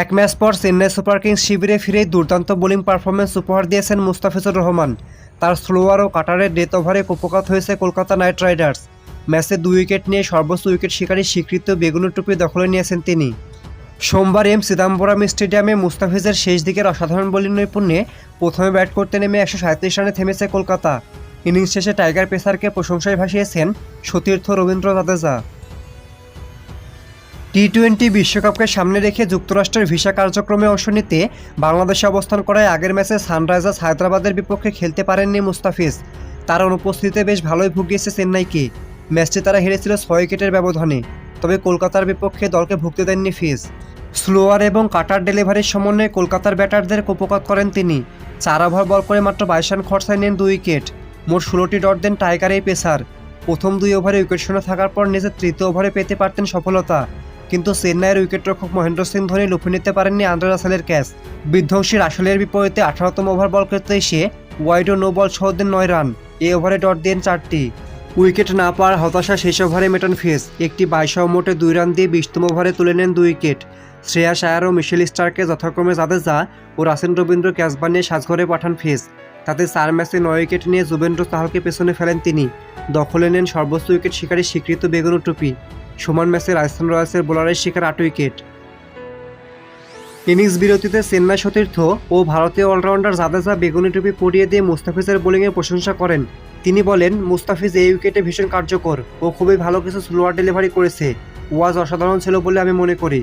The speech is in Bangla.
এক ম্যাচ পর চেন্নাই সুপার কিংস শিবিরে ফিরেই দুর্দান্ত বোলিং পারফরমেন্স উপহার দিয়েছেন মুস্তাফিজুর রহমান। তার স্লোয়ার ও কাটারের ডেথ ওভারে কুপকাত হয়েছে কলকাতা নাইট রাইডার্স। ম্যাচে দুই উইকেট নিয়ে সর্বোচ্চ উইকেট শিকারী স্বীকৃত বেগুনি টুপি দখলে নিয়েছেন তিনি। সোমবার এম চিদাম্বরম স্টেডিয়ামে মুস্তাফিজের শেষ দিকের অসাধারণ বোলিং নৈপুণ্যে প্রথমে ব্যাট করতে নেমে একশো সাঁত্রিশ রানে থেমেছে কলকাতা। ইনিংস শেষে টাইগার পেসারকে প্রশংসায় ভাসিয়েছেন সতীর্থ রবীন্দ্র জাদেজা। টি টোয়েন্টি বিশ্বকাপকে সামনে রেখে যুক্তরাষ্ট্রের ভিসা কার্যক্রমে অংশ নিতে বাংলাদেশে অবস্থান করায় আগের ম্যাচে সানরাইজার্স হায়দ্রাবাদের বিপক্ষে খেলতে পারেননি মুস্তাফিজ। তার অনুপস্থিতিতে বেশ ভালোই ভুগিয়েছে চেন্নাইকে। ম্যাচটি তারা হেরেছিল ছয় উইকেটের ব্যবধানে। তবে কলকাতার বিপক্ষে দলকে ভুগতে দেননি ফিজ। স্লোয়ার এবং কাটার ডেলিভারির সমন্বয়ে কলকাতার ব্যাটারদের কোপকাত করেন তিনি। চার ওভার বল করে মাত্র বাইশ রান খরচায় নেন দুই উইকেট। মোট ষোলোটি ডট দেন টাইগার পেসার। প্রথম দুই ওভারে উইকেট শূন্য থাকার পর নিজের তৃতীয় ওভারে পেতে পারতেন সফলতা। কিন্তু চেন্নাইয়ের উইকেটরক্ষক মহেন্দ্র সিং ধোনি লুফে নিতে পারেননি আন্দ্রে রাসেলের ক্যাচ। বিধ্বংসী রাসেলের বিপরীতে আঠারোতম ওভার বল করতে এসে ওয়াইড ও নো বল সহ দেন নয় রান। এ ওভারে ডট দেন চারটি। উইকেট না পাওয়ার হতাশা শেষ ওভারে মেটান ফেস একটি বাইশ মোটে দুই রান দিয়ে বিশতম ওভারে তুলে নেন দুই উইকেট। শ্রেয়া শায়ার ও মিশেল স্টারকে যথাক্রমে জাদেজা ও রাসেন রবীন্দ্র ক্যাচ বানিয়ে সাজঘরে পাঠান ফেস তাতে চার ম্যাচে নয় উইকেট নিয়ে যুবেন্দ্র চাহালকে পেছনে ফেলেন তিনি। দখলে নেন সর্বোচ্চ উইকেট শিকারী স্বীকৃত বেগুনো টুপি। সমান ম্যাচে রাজস্থান রয়্যালসের বোলারের শিকার আট উইকেট। ইনিংস বিরতিতে চেন্নাই সতীর্থ ও ভারতীয় অলরাউন্ডার জাদেজা বেগুনি টুপি পরিয়ে দিয়ে মুস্তাফিজের বোলিংয়ের প্রশংসা করেন। তিনি বলেন, মুস্তাফিজ এই উইকেটে ভীষণ কার্যকর ও খুবই ভালো কিছু স্লোয়ার ডেলিভারি করেছে। ওয়াজ অসাধারণ ছিল বলে আমি মনে করি।